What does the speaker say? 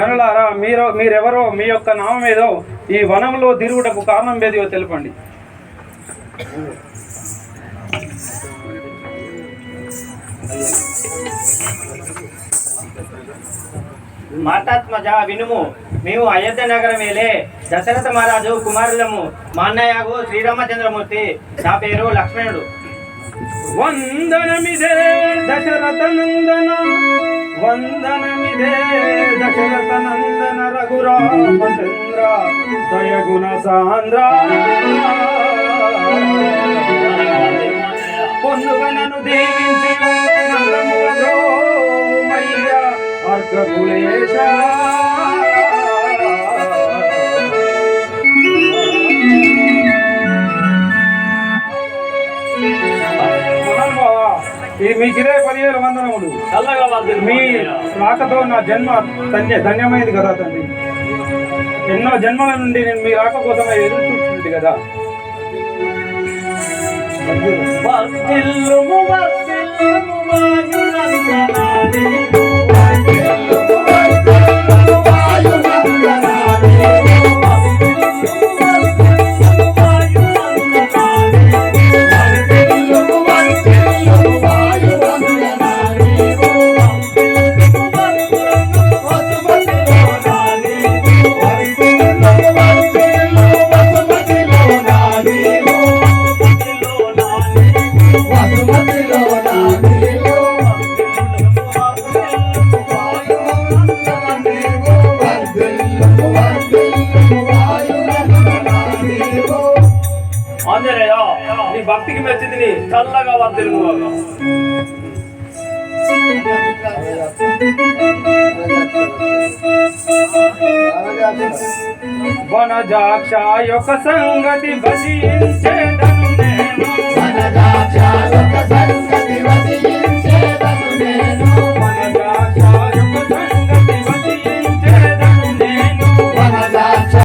గనులారా మీరు మీరెవరో మీ యొక్క నామం ఏదో ఈ వనంలో తిరుగుటకు కారణం ఏదో తెలపండి. మాతాత్మజ వినుము. మేము అయోధ్య నగరం వేలే దశరథ మహారాజు కుమారులము మా అన్నయ్యకు శ్రీరామచంద్రమూర్తి. నా పేరు లక్ష్మణుడు. వందనమిదే దశరథ నందన వందనమిదే దశరథ నందన రఘురామచంద్ర దయగుణ సాంద్ర. పొన్నుగనను దీవించి నందముల ద్రోమయ్య అర్ఘకులేశ మీకిదే వందనములు. మీ రాకతో నా జన్మ ధన్య ధన్యమైంది కదా తండ్రి ఎన్నో జన్మల నుండి నేను మీ రాక కోసమే ఎదురు చూస్తుంది కదా. భక్తికి మెచ్చింది చల్లగా వర్ధిల్లుము బాగా. వనజాక్ష యొక్క సంగతి భజించేదను